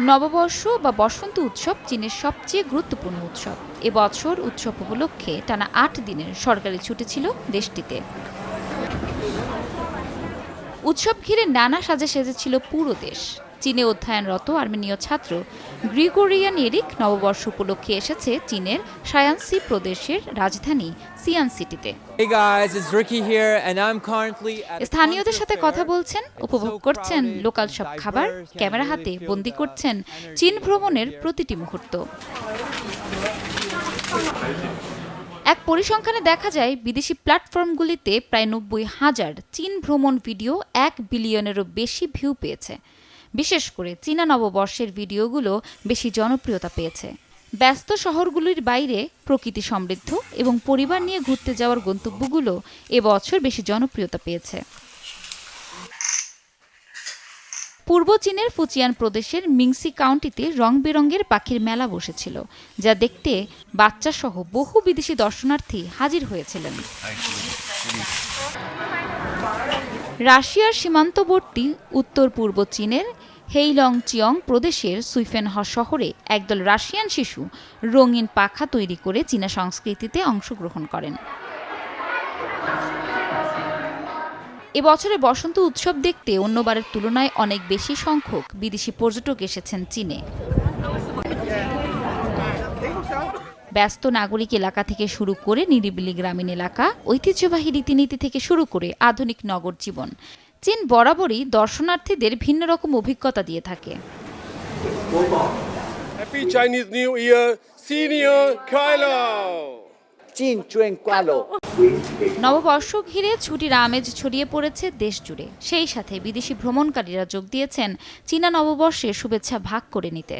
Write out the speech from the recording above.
নববর্ষ বা বসন্ত উৎসব চীনের সবচেয়ে গুরুত্বপূর্ণ উৎসব। এবছর উৎসব উপলক্ষে টানা আট দিনের সরকারি ছুটি ছিল দেশটিতে। উৎসব ঘিরে নানা সাজে সেজেছিল পুরো দেশ। চীনে অধ্যয়নরত আর্মেনীয় ছাত্র গ্রিগোরিয়ান এরিক নববর্ষ উপলক্ষে এসেছে চীনের সায়ান্সি প্রদেশের রাজধানী সিয়ান সিটিতে স্থানীয়দের সাথে কথা বলছেন উপভোগ করছেন লোকাল সব খাবার ক্যামেরা হাতে বন্দি করছেন চীন ভ্রমণের প্রতিটি মুহূর্ত। এক পরিসংখ্যানে দেখা যায় বিদেশি প্ল্যাটফর্মগুলিতে প্রায় নব্বই হাজার চীন ভ্রমণ ভিডিও এক বিলিয়নেরও বেশি ভিউ পেয়েছে। বিশেষ করে চীনা নববর্ষের ভিডিওগুলো বেশি জনপ্রিয়তা পেয়েছে। ব্যস্ত শহরগুলির বাইরে প্রকৃতি সমৃদ্ধ এবং পরিবার নিয়ে ঘুরতে যাওয়ার গন্তব্যগুলো এবছর বেশি জনপ্রিয়তা পেয়েছে। পূর্ব চীনের ফুচিয়ান প্রদেশের মিংসি কাউন্টিতে রং বেরঙের পাখির মেলা বসেছিল, যা দেখতে বাচ্চা সহ বহু বিদেশি দর্শনার্থী হাজির হয়েছিলেন। রাশিয়ার সীমান্তবর্তী উত্তর পূর্ব চীনের হেইলং চিয়ং প্রদেশের সুইফেনহ শহরে একদল রাশিয়ান শিশু রঙিন পাখা তৈরি করে চীনা সংস্কৃতিতে অংশগ্রহণ করেন। এবছরে বসন্ত উৎসব দেখতে অন্যবারের তুলনায় অনেক বেশি সংখ্যক বিদেশি পর্যটক এসেছেন চীনে। ব্যস্ত নাগরিক এলাকা থেকে শুরু করে নিরিবিলি গ্রামীণ এলাকা ঐতিহ্যবাহী রীতিনীতি থেকে শুরু করে আধুনিক নগর জীবন। চীন বরাবরই দর্শনার্থীদের ভিন্ন রকম অভিজ্ঞতা দিয়ে থাকে। নিউ নববর্ষ ঘিরে ছুটির আমেজ ছড়িয়ে পড়েছে দেশ জুড়ে সেই সাথে বিদেশি ভ্রমণকারীরা যোগ দিয়েছেন চীনা নববর্ষে শুভেচ্ছা ভাগ করে নিতে।